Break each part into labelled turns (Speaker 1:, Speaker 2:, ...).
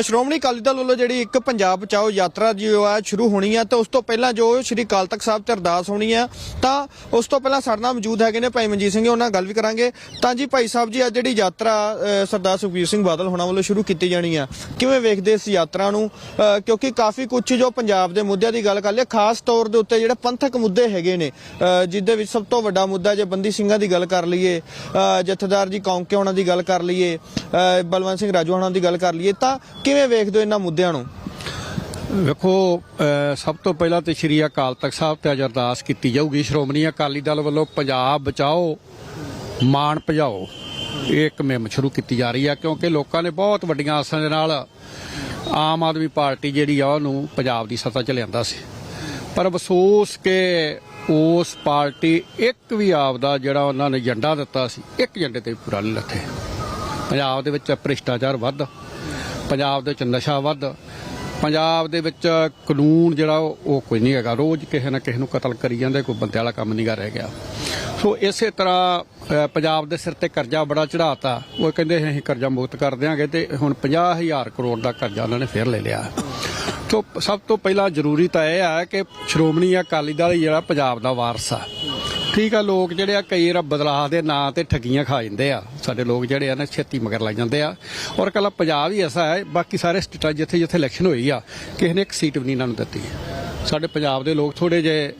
Speaker 1: ਸ਼੍ਰੋਮਣੀ ਅਕਾਲੀ ਦਲ ਵੱਲੋਂ ਜਿਹੜੀ ਇੱਕ ਪੰਜਾਬ ਬਚਾਓ ਯਾਤਰਾ ਜੋ ਆ ਸ਼ੁਰੂ ਹੋਣੀ ਆ ਤੇ ਉਸ ਤੋਂ ਪਹਿਲਾਂ ਜੋ ਸ਼੍ਰੀ ਅਕਾਲ ਤਖਤ ਸਾਹਿਬ ਤੇ ਅਰਦਾਸ ਹੋਣੀ ਆ ਤਾਂ ਉਸ ਤੋਂ ਪਹਿਲਾਂ ਸਾਡੇ ਨਾਲ ਮੌਜੂਦ ਹੈਗੇ ਨੇ ਭਾਈ ਮਨਜੀਤ ਸਿੰਘ ਉਹਨਾਂ ਨਾਲ ਗੱਲ ਵੀ ਕਰਾਂਗੇ। ਤਾਂ ਜੀ ਭਾਈ ਸਾਹਿਬ ਜੀ ਅੱਜ ਜਿਹੜੀ ਯਾਤਰਾ ਸਰਦਾਰ ਸੁਖਬੀਰ ਸਿੰਘ ਬਾਦਲ ਹੋਣਾ ਵੱਲੋਂ ਸ਼ੁਰੂ ਕੀਤੀ ਜਾਣੀ ਆ ਕਿਵੇਂ ਵੇਖਦੇ ਇਸ ਯਾਤਰਾ ਨੂੰ? ਕਿਉਂਕਿ ਕਾਫੀ ਕੁਝ ਜੋ ਪੰਜਾਬ ਦੇ ਮੁੱਦਿਆਂ ਦੀ ਗੱਲ ਕਰ ਲਿਆ ਖਾਸ ਤੌਰ ਦੇ ਉੱਤੇ ਜਿਹੜੇ ਪੰਥਕ ਮੁੱਦੇ ਹੈਗੇ ਨੇ ਅ, ਵਿੱਚ ਸਭ ਤੋਂ ਵੱਡਾ ਮੁੱਦਾ ਜੇ ਬੰਦੀ ਸਿੰਘਾਂ ਦੀ ਗੱਲ ਕਰ ਲਈਏ ਜਥੇਦਾਰ ਜੀ ਕੌਂਕੇ ਹੋਣਾ ਦੀ ਗੱਲ ਕਰ ਲਈਏ ਬਲਵੰਤ ਸਿੰਘ ਰਾਜੂ ਹੋਣਾ ਦੀ ਗੱਲ ਕਰ ਲਈਏ ਤਾਂ ਕਿਵੇਂ ਵੇਖਦੇ ਹੋ ਇਹਨਾਂ ਮੁੱਦਿਆਂ ਨੂੰ?
Speaker 2: ਵੇਖੋ ਸਭ ਤੋਂ ਪਹਿਲਾਂ ਤੇ ਸ਼੍ਰੀ ਅਕਾਲ ਤਖਤ ਸਾਹਿਬ ਤੇ ਅੱਜ ਅਰਦਾਸ ਕੀਤੀ ਜਾਊਗੀ। ਸ਼੍ਰੋਮਣੀ ਅਕਾਲੀ ਦਲ ਵੱਲੋਂ ਪੰਜਾਬ ਬਚਾਓ, ਮਾਣ ਭਜਾਓ, ਇਹ ਇੱਕ ਮੁਹਿੰਮ ਸ਼ੁਰੂ ਕੀਤੀ ਜਾ ਰਹੀ ਹੈ ਕਿਉਂਕਿ ਲੋਕਾਂ ਨੇ ਬਹੁਤ ਵੱਡੀਆਂ ਆਸਾਂ ਦੇ ਨਾਲ ਆਮ ਆਦਮੀ ਪਾਰਟੀ ਜਿਹੜੀ ਆ, ਉਹਨੂੰ ਪੰਜਾਬ ਦੀ ਸੱਤਾ 'ਚ ਲਿਆਂਦਾ ਸੀ। ਪਰ ਅਫਸੋਸ ਕਿ ਉਸ ਪਾਰਟੀ ਇੱਕ ਵੀ ਆਪ ਦਾ ਜਿਹੜਾ ਉਹਨਾਂ ਨੇ ਏਜੰਡਾ ਦਿੱਤਾ ਸੀ, ਇੱਕ ਏਜੰਡੇ ਤੇ ਵੀ ਪੂਰਾ ਨਹੀਂ ਲੱਥੇ। ਪੰਜਾਬ ਦੇ ਵਿੱਚ ਭ੍ਰਿਸ਼ਟਾਚਾਰ ਵੱਧ। ਪੰਜਾਬ ਦੇ ਵਿੱਚ ਨਸ਼ਾ ਵੱਧ, ਪੰਜਾਬ ਦੇ ਵਿੱਚ ਕਾਨੂੰਨ ਜਿਹੜਾ ਉਹ ਉਹ ਕੋਈ ਨਹੀਂ ਹੈਗਾ। ਰੋਜ਼ ਕਿਸੇ ਨਾ ਕਿਸੇ ਨੂੰ ਕਤਲ ਕਰੀ ਜਾਂਦੇ, ਕੋਈ ਬੰਦੇ ਵਾਲਾ ਕੰਮ ਨਹੀਂ ਕਰ ਰਹਿ ਗਿਆ। ਸੋ ਇਸੇ ਤਰ੍ਹਾਂ ਪੰਜਾਬ ਦੇ ਸਿਰ ਤੇ ਕਰਜ਼ਾ ਬੜਾ ਚੜਾਤਾ ਉਹ ਕਹਿੰਦੇ ਅਸੀਂ ਕਰਜ਼ਾ ਮੁਕਤ ਕਰ ਦਿਆਂਗੇ ਤੇ ਹੁਣ 50000 ਕਰੋੜ ਦਾ ਕਰਜ਼ਾ ਉਹਨਾਂ ਨੇ ਫੇਰ ਲੈ ਲਿਆ। ਸੋ ਸਭ ਤੋਂ ਪਹਿਲਾਂ ਜ਼ਰੂਰੀ ਤਾਂ ਇਹ ਆ ਕਿ ਸ਼੍ਰੋਮਣੀ ਅਕਾਲੀ ਦਲ ਜਿਹੜਾ ਪੰਜਾਬ ਦਾ ਵਾਰਸ ਆ। ਠੀਕ ਆ, ਲੋਕ ਜਿਹੜੇ ਆ, ਕਈ ਵਾਰ ਬਦਲਾਅ ਦੇ ਨਾਂ ਤੇ ਠੱਗੀਆਂ ਖਾ ਜਾਂਦੇ ਆ। ਸਾਡੇ ਲੋਕ ਜਿਹੜੇ ਆ ਨਾ, ਛੇਤੀ ਮਗਰ ਲੱਗ ਜਾਂਦੇ ਆ। ਔਰ ਕੱਲਾ ਪੰਜਾਬ ਹੀ ਐਸਾ ਹੈ, ਬਾਕੀ ਸਾਰੇ ਸਟੇਟਾਂ ਜਿੱਥੇ ਜਿੱਥੇ ਇਲੈਕਸ਼ਨ ਹੋਈ ਆ, ਕਿਸੇ ਨੇ ਇੱਕ ਸੀਟ ਵੀ ਨਹੀਂ ਇਹਨਾਂ ਨੂੰ ਦਿੱਤੀ। ਸਾਡੇ ਪੰਜਾਬ ਦੇ ਲੋਕ ਥੋੜੇ ਜੇ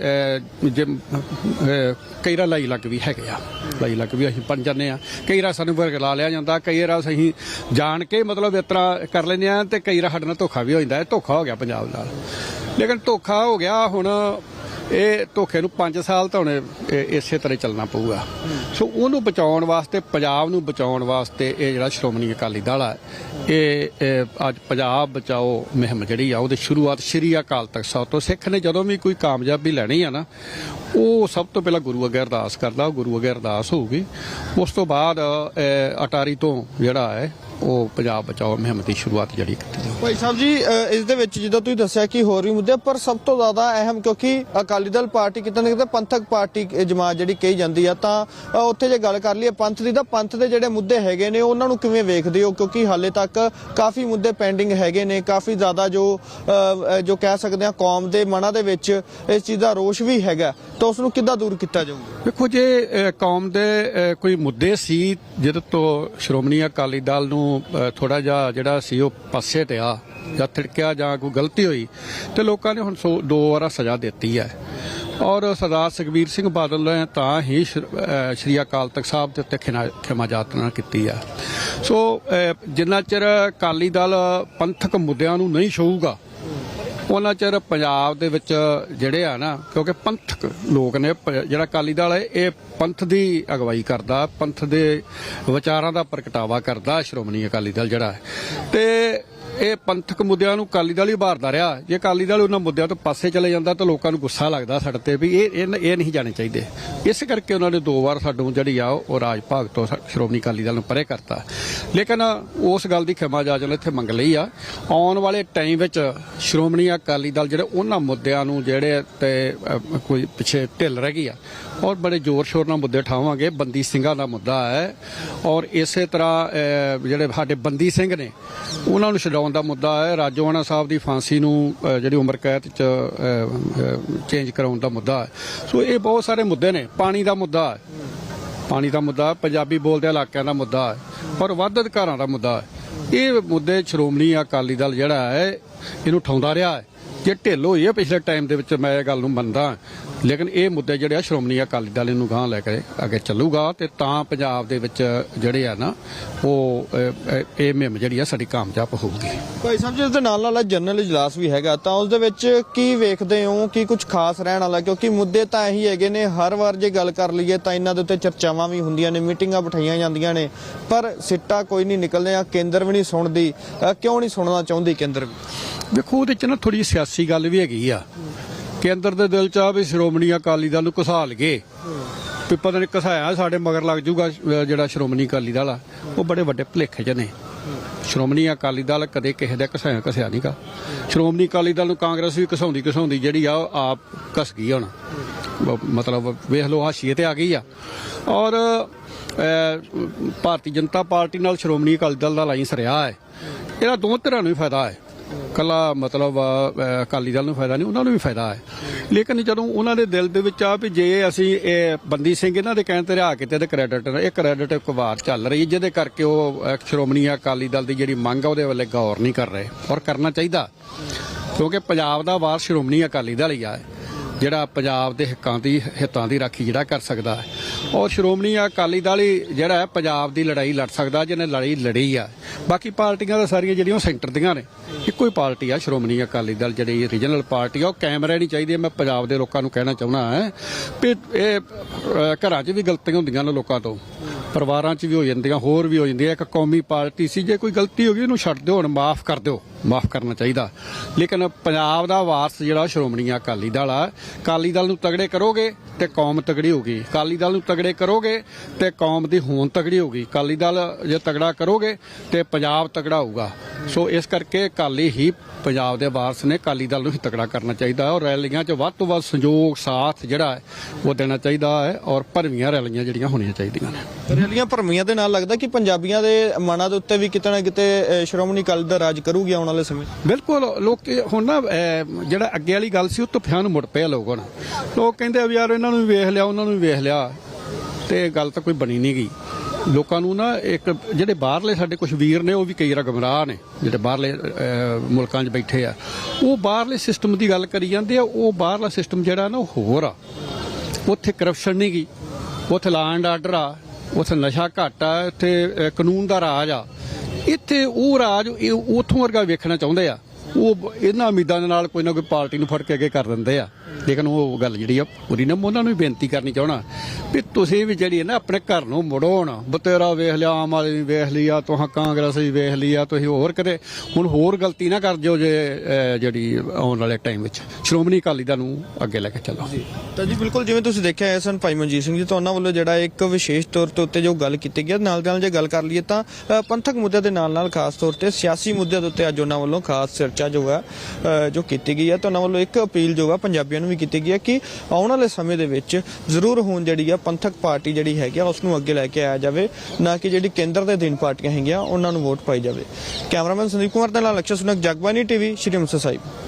Speaker 2: ਕਈ ਰਾ ਲਾਈ ਲੱਗ ਵੀ ਹੈਗੇ ਆ। ਲਾਈ ਲੱਗ ਵੀ ਅਸੀਂ ਬਣ ਜਾਂਦੇ ਆ। ਕਈ ਰਾ ਸਾਨੂੰ ਵਰਗਲਾ ਲਿਆ ਜਾਂਦਾ, ਕਈ ਰਾ ਅਸੀਂ ਜਾਣ ਕੇ ਮਤਲਬ ਇਸ ਤਰ੍ਹਾਂ ਕਰ ਲੈਂਦੇ ਆ ਤੇ ਕਈ ਰਾ ਸਾਡੇ ਨਾਲ ਧੋਖਾ ਵੀ ਹੋ ਜਾਂਦਾ ਹੈ। ਧੋਖਾ ਹੋ ਗਿਆ ਪੰਜਾਬ ਨਾਲ। ਲੇਕਿਨ ਧੋਖਾ ਹੋ ਗਿਆ ਹੁਣ ਇਹ ਧੋਖੇ ਨੂੰ 5 ਸਾਲ ਤਾਂ ਹੁਣ ਇਸੇ ਤਰ੍ਹਾਂ ਚੱਲਣਾ ਪਊਗਾ। ਸੋ ਉਹਨੂੰ ਬਚਾਉਣ ਵਾਸਤੇ, ਪੰਜਾਬ ਨੂੰ ਬਚਾਉਣ ਵਾਸਤੇ ਇਹ ਜਿਹੜਾ ਸ਼੍ਰੋਮਣੀ ਅਕਾਲੀ ਦਲ ਆ, ਇਹ ਅੱਜ ਪੰਜਾਬ ਬਚਾਓ ਮੁਹਿੰਮ ਜਿਹੜੀ ਆ, ਉਹਦੀ ਸ਼ੁਰੂਆਤ ਸ਼੍ਰੀ ਅਕਾਲ ਤਖਤ ਸਾਹਿਬ ਤੋਂ ਸਿੱਖ ਨੇ ਜਦੋਂ ਵੀ ਕੋਈ ਕਾਮਯਾਬੀ ਲੈਣੀ ਆ ਨਾ, ਉਹ ਸਭ ਤੋਂ ਪਹਿਲਾਂ ਗੁਰੂ ਅੱਗੇ ਅਰਦਾਸ ਕਰਦਾ, ਉਹ ਗੁਰੂ ਅੱਗੇ ਅਰਦਾਸ ਹੋਊਗੀ। ਉਸ ਤੋਂ ਬਾਅਦ ਅਟਾਰੀ ਤੋਂ ਜਿਹੜਾ ਹੈ ਉਹ ਪੰਜਾਬ ਬਚਾਓ ਮੁਹਿੰਮ ਦੀ ਸ਼ੁਰੂਆਤ ਜਿਹੜੀ ਕੀਤੀ ਜਾਊ।
Speaker 1: ਭਾਈ ਸਾਹਿਬ ਜੀ ਅ, ਇਸ ਦੇ ਵਿੱਚ ਜਦੋਂ ਤੁਸੀਂ ਦੱਸਿਆ ਕਿ ਹੋਰ ਵੀ ਮੁੱਦੇ ਪਰ ਸਭ ਤੋਂ ਜ਼ਿਆਦਾ ਅਹਿਮ ਕਿਉਂਕਿ ਅਕਾਲੀ ਦਲ ਪਾਰਟੀ ਕਿਤੇ ਨਾ ਕਿਤੇ ਪੰਥਕ ਪਾਰਟੀ ਜਮਾਤ ਜਿਹੜੀ ਕਹੀ ਜਾਂਦੀ ਆ ਤਾਂ ਅ, ਉੱਥੇ ਜੇ ਗੱਲ ਕਰ ਲਈਏ ਪੰਥ ਦੀ ਤਾਂ ਪੰਥ ਦੇ ਜਿਹੜੇ ਮੁੱਦੇ ਹੈਗੇ ਨੇ ਉਹਨਾਂ ਨੂੰ ਕਿਵੇਂ ਵੇਖਦੇ ਹੋ? ਕਿਉਂਕਿ ਹਾਲੇ ਤੱਕ ਕਾਫੀ ਮੁੱਦੇ ਪੈਂਡਿੰਗ ਹੈਗੇ ਨੇ ਕਾਫੀ ਜ਼ਿਆਦਾ ਜੋ ਅ, ਅ, ਜੋ ਕਹਿ ਸਕਦੇ ਆ ਕੌਮ ਦੇ ਮਨਾਂ ਦੇ ਵਿੱਚ ਇਸ ਚੀਜ਼ ਦਾ ਰੋਸ਼ ਵੀ ਹੈਗਾ। ਤਾਂ ਉਸ ਨੂੰ ਕਿੱਦਾਂ ਦੂਰ ਕੀਤਾ ਜਾਊਗਾ?
Speaker 2: ਵੇਖੋ ਜੇ ਅ, ਕੌਮ ਦੇ ਅ, ਕੋਈ ਮੁੱਦੇ ਸੀ ਜਿਹਦੇ ਤੋਂ ਸ਼੍ਰੋਮਣੀ ਅਕਾਲੀ ਦਲ ਨੂੰ ਥੋੜਾ ਜਿਹਾ ਜਿਹੜਾ ਸੀ ਉਹ ਪਾਸੇ ਟਿਆ ਜਾਂ ਥਿੜਕਿਆ ਜਾਂ ਕੋਈ ਗਲਤੀ ਹੋਈ ਤੇ ਲੋਕਾਂ ਨੇ ਹੁਣ ਸੋ- ਦੋ ਵਾਰਾ ਸਜ਼ਾ ਦਿੱਤੀ ਹੈ। ਔਰ ਸਰਦਾਰ ਸੁਖਬੀਰ ਸਿੰਘ ਬਾਦਲ ਨੇ ਤਾਂ ਹੀ ਸ਼੍ਰੀ ਅਕਾਲ ਤਖਤ ਸਾਹਿਬ ਦੇ ਉੱਤੇ ਖਿਮਾ- ਖਿਮਾ ਜਾਤਨਾ ਕੀਤੀ ਆ। ਸੋ ਜਿੰਨਾ ਚਿਰ ਅਕਾਲੀ ਦਲ ਪੰਥਕ ਮੁੱਦਿਆਂ ਨੂੰ ਨਹੀਂ ਛੂਗਾ ਉਹਨਾਂ ਚਿਰ ਪੰਜਾਬ ਦੇ ਵਿੱਚ ਜਿਹੜੇ ਆ ਨਾ, ਕਿਉਂਕਿ ਪੰਥਕ ਲੋਕ ਨੇ, ਪ- ਜਿਹੜਾ ਅਕਾਲੀ ਦਲ ਹੈ, ਇਹ ਪੰਥ ਦੀ ਅਗਵਾਈ ਕਰਦਾ, ਪੰਥ ਦੇ ਵਿਚਾਰਾਂ ਦਾ ਪ੍ਰਗਟਾਵਾ ਕਰਦਾ, ਸ਼੍ਰੋਮਣੀ ਅਕਾਲੀ ਦਲ ਜਿਹੜਾ ਹੈ। ਤੇ ਇਹ ਪੰਥਕ ਮੁੱਦਿਆਂ ਨੂੰ ਅਕਾਲੀ ਦਲ ਹੀ ਭਾਰਦਾ ਰਿਹਾ। ਜੇ ਅਕਾਲੀ ਦਲ ਉਹਨਾਂ ਮੁੱਦਿਆਂ ਤੋਂ ਪਾਸੇ ਚਲੇ ਜਾਂਦਾ ਤਾਂ ਲੋਕਾਂ ਨੂੰ ਗੁੱਸਾ ਲੱਗਦਾ ਸਾਡੇ ਤੇ ਵੀ ਇਹ ਇਹ ਇਹ ਨਹੀਂ ਜਾਣੇ ਚਾਹੀਦੇ। ਇਸ ਕਰਕੇ ਉਹਨਾਂ ਨੇ ਦੋ ਵਾਰ ਸਾਨੂੰ ਜਿਹੜੀ ਆ ਉਹ ਰਾਜ ਭਾਗ ਤੋਂ ਸ਼੍ਰੋਮਣੀ ਅਕਾਲੀ ਦਲ ਨੂੰ ਪਰੇ ਕਰਤਾ। ਲੇਕਿਨ ਉਸ ਗੱਲ ਦੀ ਖਿਮਾ ਜਾਜਨ ਇੱਥੇ ਮੰਗ ਲਈ ਆ। ਆਉਣ ਵਾਲੇ ਟਾਈਮ ਵਿੱਚ ਸ਼੍ਰੋਮਣੀ ਅਕਾਲੀ ਦਲ ਜਿਹੜੇ ਉਹਨਾਂ ਮੁੱਦਿਆਂ ਨੂੰ ਜਿਹੜੇ ਤੇ ਕੋਈ ਪਿੱਛੇ ਢਿੱਲ ਰਹਿ ਗਈ ਆ, ਔਰ ਬੜੇ ਜ਼ੋਰ ਸ਼ੋਰ ਨਾਲ ਮੁੱਦੇ ਉਠਾਵਾਂਗੇ। ਬੰਦੀ ਸਿੰਘਾਂ ਦਾ ਮੁੱਦਾ ਹੈ। ਔਰ ਇਸੇ ਤਰ੍ਹਾਂ ਜਿਹੜੇ ਸਾਡੇ ਬੰਦੀ ਸਿੰਘ ਨੇ, ਉਹਨਾਂ ਨੂੰ ਛਡਾਉਣ ਦਾ ਮੁੱਦਾ ਹੈ। ਰਾਜੋਆਣਾ ਸਾਹਿਬ ਦੀ ਫਾਂਸੀ ਨੂੰ ਜਿਹੜੀ ਉਮਰ ਕੈਦ ਚ ਚੇਂਜ ਕਰਾਉਣ ਦਾ ਮੁੱਦਾ ਹੈ। ਸੋ ਇਹ ਬਹੁਤ ਸਾਰੇ ਮੁੱਦੇ ਨੇ। ਪਾਣੀ ਦਾ ਮੁੱਦਾ ਹੈ। ਪਾਣੀ ਦਾ ਮੁੱਦਾ ਪੰਜਾਬੀ ਬੋਲਦੇ ਇਲਾਕਿਆਂ ਦਾ ਮੁੱਦਾ ਹੈ। ਔਰ ਵੱਧ ਅਧਿਕਾਰਾਂ ਦਾ ਮੁੱਦਾ ਹੈ। ਇਹ ਮੁੱਦੇ ਸ਼੍ਰੋਮਣੀ ਅਕਾਲੀ ਦਲ ਜਿਹੜਾ ਹੈ, ਇਹਨੂੰ ਉਠਾਉਂਦਾ ਰਿਹਾ ਹੈ। ਜੇ ਢਿੱਲ ਹੋਈ ਹੈ ਪਿਛਲੇ ਟਾਈਮ ਦੇ ਵਿੱਚ ਮੈਂ ਇਹ ਗੱਲ ਨੂੰ ਮੰਨਦਾ ਲੇਕਿਨ ਇਹ ਮੁੱਦੇ ਜਿਹੜੇ ਆ ਸ਼੍ਰੋਮਣੀ ਅਕਾਲੀ ਦਲ ਇਹਨੂੰ ਗਾਂਹ ਲੈ ਕੇ ਅੱਗੇ ਚੱਲੂਗਾ ਤੇ ਤਾਂ ਪੰਜਾਬ ਦੇ ਵਿੱਚ ਜਿਹੜੇ ਆ ਨਾ ਉਹ ਇਹ ਮੁਹਿੰਮ ਜਿਹੜੀ ਆ ਸਾਡੀ ਕਾਮਯਾਬ ਹੋਊਗੀ।
Speaker 1: ਭਾਈ ਸਾਹਿਬ ਜੀ ਇਸ ਦੇ ਨਾਲ ਨਾਲ ਜਨਰਲ ਇਜਲਾਸ ਵੀ ਹੈਗਾ ਤਾਂ ਉਸ ਦੇ ਵਿੱਚ ਕੀ ਵੇਖਦੇ ਹੋ? ਕੀ ਕੁਝ ਖਾਸ ਰਹਿਣ ਵਾਲਾ? ਕਿਉਂਕਿ ਮੁੱਦੇ ਤਾਂ ਇਹੀ ਹੈਗੇ ਨੇ ਹਰ ਵਾਰ ਜੇ ਗੱਲ ਕਰ ਲਈਏ ਤਾਂ ਇਹਨਾਂ ਦੇ ਉੱਤੇ ਚਰਚਾਵਾਂ ਵੀ ਹੁੰਦੀਆਂ ਨੇ ਮੀਟਿੰਗਾਂ ਬਿਠਾਈਆਂ ਜਾਂਦੀਆਂ ਨੇ ਪਰ ਸਿੱਟਾ ਕੋਈ ਨਹੀਂ ਨਿਕਲਦੇ ਆ ਕੇਂਦਰ ਵੀ ਨਹੀਂ ਸੁਣਦੀ ਕਿਉਂ ਨਹੀਂ ਸੁਣਨਾ ਚਾਹੁੰਦੀ ਕੇਂਦਰ ਵੀ?
Speaker 2: ਵੇਖੋ ਉਹਦੇ ਚ ਨਾ ਥੋੜੀ ਸਿਆਸੀ ਗੱਲ ਵੀ ਹੈਗੀ ਆ। ਕੇਂਦਰ ਦੇ ਦਿਲ ਚ ਆ ਵੀ ਸ਼੍ਰੋਮਣੀ ਅਕਾਲੀ ਦਲ ਨੂੰ ਘਸਾ ਲਗੇ ਵੀ ਪਤਾ ਨਹੀਂ ਘਸਾਇਆ ਸਾਡੇ ਮਗਰ ਲੱਗ ਜੂਗਾ ਜਿਹੜਾ ਸ਼੍ਰੋਮਣੀ ਅਕਾਲੀ ਦਲ ਆ। ਉਹ ਬੜੇ ਵੱਡੇ ਭੁਲੇਖੇ ਚ ਨੇ। ਸ਼੍ਰੋਮਣੀ ਅਕਾਲੀ ਦਲ ਕਦੇ ਕਿਸੇ ਦਾ ਘਸਾਇਆ, ਘਸਿਆ ਨਹੀਂਗਾ ਸ਼੍ਰੋਮਣੀ ਅਕਾਲੀ ਦਲ ਨੂੰ ਕਾਂਗਰਸ ਵੀ ਘਸਾਉਂਦੀ ਘਸਾਉਂਦੀ ਜਿਹੜੀ ਆ, ਉਹ ਆਪ ਘਸ ਗਈ ਹੁਣ। ਮਤਲਬ ਵੇਖ ਲਓ, ਹਾਸ਼ੀਏ ਤੇ ਆ ਗਈ ਆ। ਔਰ ਭਾਰਤੀ ਜਨਤਾ ਪਾਰਟੀ ਨਾਲ ਸ਼੍ਰੋਮਣੀ ਅਕਾਲੀ ਦਲ ਦਾ ਲਾਈਨਸ ਰਿਹਾ ਹੈ। ਇਹਦਾ ਦੋ ਤਰ੍ਹਾਂ ਨੂੰ ਹੀ ਫਾਇਦਾ ਹੈ। ਕੱਲਾ ਮਤਲਬ ਅਕਾਲੀ ਦਲ ਨੂੰ ਫਾਇਦਾ ਨਹੀਂ, ਉਹਨਾਂ ਨੂੰ ਵੀ ਫਾਇਦਾ ਹੈ। ਲੇਕਿਨ ਜਦੋਂ ਉਹਨਾਂ ਦੇ ਦਿਲ ਦੇ ਵਿੱਚ ਆ ਵੀ ਜੇ ਅਸੀਂ ਇਹ ਬੰਦੀ ਸਿੰਘ ਇਹਨਾਂ ਦੇ ਕਹਿਣ ਤੇ ਰਿਹਾ ਕਿਤੇ ਤੇ ਕ੍ਰੈਡਿਟ ਇਹ ਕ੍ਰੈਡਿਟ ਇੱਕ ਵਾਰ ਚੱਲ ਰਹੀ, ਜਿਹਦੇ ਕਰਕੇ ਉਹ ਸ਼੍ਰੋਮਣੀ ਅਕਾਲੀ ਦਲ ਦੀ ਜਿਹੜੀ ਮੰਗ ਆ, ਉਹਦੇ ਵੱਲੇ ਗੌਰ ਨਹੀਂ ਕਰ ਰਹੇ ਔਰ ਕਰਨਾ ਚਾਹੀਦਾ। ਕਿਉਂਕਿ ਪੰਜਾਬ ਦਾ ਵਾਰ ਸ਼੍ਰੋਮਣੀ ਅਕਾਲੀ ਦਲ ਹੀ ਆ, ਜਿਹੜਾ ਪੰਜਾਬ ਦੇ ਹਿੱਕਾਂ ਦੀ, ਹਿੱਤਾਂ ਦੀ ਰਾਖੀ ਜਿਹੜਾ ਕਰ ਸਕਦਾ ਹੈ। ਉਹ ਸ਼੍ਰੋਮਣੀ ਅਕਾਲੀ ਦਲ ਹੀ ਜਿਹੜਾ ਹੈ ਪੰਜਾਬ ਦੀ ਲੜਾਈ ਲੜ ਸਕਦਾ, ਜਿਹਨੇ ਲੜਾਈ ਲੜੀ ਆ। ਬਾਕੀ ਪਾਰਟੀਆਂ ਤਾਂ ਸਾਰੀਆਂ ਜਿਹੜੀਆਂ ਉਹ ਸੈਂਟਰ ਦੀਆਂ ਨੇ। ਇੱਕੋ ਹੀ ਪਾਰਟੀ ਆ ਸ਼੍ਰੋਮਣੀ ਅਕਾਲੀ ਦਲ ਜਿਹੜੀ ਰੀਜਨਲ ਪਾਰਟੀ ਆ। ਉਹ ਕਾਇਮ ਨਹੀਂ ਚਾਹੀਦੀ, ਮੈਂ ਪੰਜਾਬ ਦੇ ਲੋਕਾਂ ਨੂੰ ਕਹਿਣਾ ਚਾਹੁੰਦਾ ਹਾਂ ਵੀ ਇਹ ਘਰਾਂ 'ਚ ਵੀ ਗਲਤੀਆਂ ਹੁੰਦੀਆਂ ਨੇ ਲੋਕਾਂ ਤੋਂ। ਪਰਿਵਾਰਾਂ 'ਚ ਵੀ ਹੋ ਜਾਂਦੀਆਂ, ਹੋਰ ਵੀ ਹੋ ਜਾਂਦੀਆਂ। ਇੱਕ ਕੌਮੀ ਪਾਰਟੀ ਸੀ, ਜੇ ਕੋਈ ਗਲਤੀ ਹੋ ਗਈ, ਉਹਨੂੰ ਛੱਡ ਦਿਓ, ਹੁਣ ਮਾਫ ਕਰ ਦਿਓ। ਮਾਫ ਕਰਨਾ ਚਾਹੀਦਾ। ਲੇਕਿਨ ਪੰਜਾਬ ਦਾ ਵਾਰਸ ਜਿਹੜਾ ਸ਼੍ਰੋਮਣੀ ਅਕਾਲੀ ਦਲ ਆ। ਅਕਾਲੀ ਦਲ ਨੂੰ ਤਗੜੇ ਕਰੋਗੇ, ਤੇ ਕੌਮ ਤਗੜੀ ਹੋਗੀ ਅਕਾਲੀ ਦਲ ਨੂੰ ਤਗੜੇ ਕਰੋਗੇ, ਤੇ ਕੌਮ ਦੀ ਹੋਂਦ ਤਗੜੀ ਹੋਗੀ ਅਕਾਲੀ ਦਲ ਜੇ ਤਗੜਾ ਕਰੋਗੇ, ਤੇ ਪੰਜਾਬ ਤਗੜਾ ਹੋਊਗਾ। ਸੋ ਇਸ ਕਰਕੇ ਅਕਾਲੀ ਹੀ ਪੰਜਾਬ ਦੇ ਵਾਰਸ ਨੇ ਅਕਾਲੀ ਦਲ ਨੂੰ ਹੀ ਤਗੜਾ ਕਰਨਾ ਚਾਹੀਦਾ। ਔਰ ਰੈਲੀਆਂ 'ਚ ਵੱਧ ਤੋਂ ਵੱਧ ਸੰਯੋਗ ਸਾਥ ਜਿਹੜਾ ਉਹ ਦੇਣਾ ਚਾਹੀਦਾ ਹੈ। ਔਰ ਭਰਵੀਆਂ ਰੈਲੀਆਂ ਜਿਹੜੀਆਂ ਹੋਣੀਆਂ ਚਾਹੀਦੀਆਂ ਨੇ।
Speaker 1: ਰੈਲੀਆਂ ਭਰਮੀਆਂ ਦੇ ਨਾਲ ਲੱਗਦਾ ਕਿ ਪੰਜਾਬੀਆਂ ਦੇ ਮਨਾਂ ਦੇ ਉੱਤੇ ਵੀ ਕਿਤੇ ਨਾ ਕਿਤੇ ਸ਼੍ਰੋਮਣੀ ਅਕਾਲੀ ਦਲ ਰਾਜ ਕਰੂਗੀ ਆਉਣ ਵਾਲੇ ਸਮੇਂ?
Speaker 2: ਬਿਲਕੁਲ, ਲੋਕ ਹੁਣ ਨਾ ਜਿਹੜਾ ਅੱਗੇ ਵਾਲੀ ਗੱਲ ਸੀ, ਉਹ ਤੋਂ ਮੁੜ ਪਿਆ ਲੋਕਾਂ ਨੂੰ ਲੋਕ ਕਹਿੰਦੇ ਆ ਵੀ ਯਾਰ ਇਹਨਾਂ ਨੂੰ ਵੀ ਵੇਖ ਲਿਆ, ਉਹਨਾਂ ਨੂੰ ਵੀ ਵੇਖ ਲਿਆ। ਤੇ ਗੱਲ ਤਾਂ ਕੋਈ ਬਣੀ ਨਹੀਂ ਗਈ ਲੋਕਾਂ ਨੂੰ ਨਾ ਇੱਕ, ਜਿਹੜੇ ਬਾਹਰਲੇ ਸਾਡੇ ਕੁਝ ਵੀਰ ਨੇ, ਉਹ ਵੀ ਕਈ ਵਾਰ ਗਮਰਾਹ ਨੇ, ਜਿਹੜੇ ਬਾਹਰਲੇ ਮੁਲਕਾਂ 'ਚ ਬੈਠੇ ਆ। ਉਹ ਬਾਹਰਲੇ ਸਿਸਟਮ ਦੀ ਗੱਲ ਕਰੀ ਜਾਂਦੇ ਆ, ਉਹ ਬਾਹਰਲਾ ਸਿਸਟਮ ਜਿਹੜਾ ਨਾ ਉਹ ਹੋਰ ਆ। ਉੱਥੇ ਕਰਪਸ਼ਨ ਨਹੀਂ ਗਈ ਉੱਥੇ ਲਾ ਐਂਡ ਆਰਡਰ ਆ। ਉੱਥੇ ਨਸ਼ਾ ਘੱਟ ਆ, ਉੱਥੇ ਕਾਨੂੰਨ ਦਾ ਰਾਜ ਆ। ਇੱਥੇ ਉਹ ਰਾਜ, ਇਹ ਉਥੋਂ ਵਰਗਾ ਵੇਖਣਾ ਚਾਹੁੰਦੇ ਆ। ਉਹ ਇਹਨਾਂ ਉਮੀਦਾਂ ਦੇ ਨਾਲ ਕੋਈ ਨਾ ਕੋਈ ਪਾਰਟੀ ਨੂੰ ਫੜ ਕੇ ਅੱਗੇ ਕਰ ਦਿੰਦੇ ਆ। ਲੇਕਿਨ ਉਹ ਗੱਲ ਜਿਹੜੀ ਆ, ਪੂਰੀ ਨਾ, ਮੈਂ ਉਹਨਾਂ ਨੂੰ ਵੀ ਬੇਨਤੀ ਕਰਨੀ ਚਾਹਣਾ ਵੀ ਤੁਸੀਂ ਵੀ ਜਿਹੜੀ ਹੈ ਨਾ ਆਪਣੇ ਘਰ ਨੂੰ ਮੁੜੋ ਬਤੇਰਾ ਵੇਖ ਲਿਆ, ਆਮ ਆਦਮੀ ਵੇਖ ਲਿਆ, ਤੁਹਾਂ ਕਾਂਗਰਸ ਵੀ ਵੇਖ ਲਿਆ, ਤੁਸੀਂ ਹੋਰ ਕਦੇ ਹੁਣ ਹੋਰ ਗਲਤੀ ਨਾ ਕਰ ਜਿਓ ਜੇ ਜਿਹੜੀ ਆਉਣ ਵਾਲੇ ਟਾਈਮ ਵਿੱਚ। ਸ਼੍ਰੋਮਣੀ ਅਕਾਲੀ ਦਲ ਨੂੰ ਅੱਗੇ ਲੈ ਕੇ ਚੱਲੋ।
Speaker 1: ਤਾਂ ਜੀ, ਬਿਲਕੁਲ ਜਿਵੇਂ ਤੁਸੀਂ ਦੇਖਿਆ ਹੈ ਸਨ ਭਾਈ ਮਨਜੀਤ ਸਿੰਘ ਜੀ, ਤਾਂ ਉਹਨਾਂ ਵੱਲੋਂ ਜਿਹੜਾ ਇੱਕ ਵਿਸ਼ੇਸ਼ ਤੌਰ ਤੇ ਉੱਤੇ ਜੋ ਗੱਲ ਕੀਤੀ ਗਈ ਨਾਲ ਨਾਲ ਜੇ ਗੱਲ ਕਰ ਲਈਏ ਤਾਂ ਪੰਥਕ ਮੁੱਦਿਆਂ ਦੇ ਨਾਲ ਨਾਲ ਖਾਸ ਤੌਰ ਤੇ ਸਿਆਸੀ ਮੁੱਦਿਆਂ ਦੇ ਉੱਤੇ ਅੱਜ ਉਹਨਾਂ ਵੱਲੋਂ ਖਾਸ ਚਰਚਾ ਜੋ ਹੈ ਜੋ ਕੀਤੀ ਗਈ ਹੈ, ਤਾਂ ਉਹਨਾਂ ਵੱਲੋਂ ਇੱਕ ਅਪੀਲ ਜੋ ਹੈ ਪੰਜਾਬੀਆਂ ਨੂੰ ਵੀ ਕੀਤੀ ਗਈ ਹੈ ਕਿ ਆਉਣ ਵਾਲੇ ਸਮੇਂ ਦੇ ਵਿੱਚ ਜ਼ਰੂਰ ਹੁਣ ਜਿਹੜੀ ਆ ਪੰਥਕ ਪਾਰਟੀ ਜਿਹੜੀ ਹੈਗੀ ਆ ਉਸ ਨੂੰ ਅੱਗੇ ਲੈ ਕੇ ਆਇਆ ਜਾਵੇ, ਨਾ ਕਿ ਜਿਹੜੀ ਕੇਂਦਰ ਦੇ ਅਧੀਨ ਪਾਰਟੀਆਂ ਹੈਗੀਆਂ, ਉਹਨਾਂ ਨੂੰ ਵੋਟ ਪਾਈ ਜਾਵੇ। ਕੈਮਰਾਮੈਨ ਸੰਦੀਪ ਕੁਮਾਰ ਦੇ ਨਾਲ ਲਕਸ਼ਾ ਸੁਨਕ ਜਗਬਾਨੀ ਟੀਵੀ, ਸ਼੍ਰੀ ਅੰਮ੍ਰਿਤਸਰ ਸਾਹਿਬ।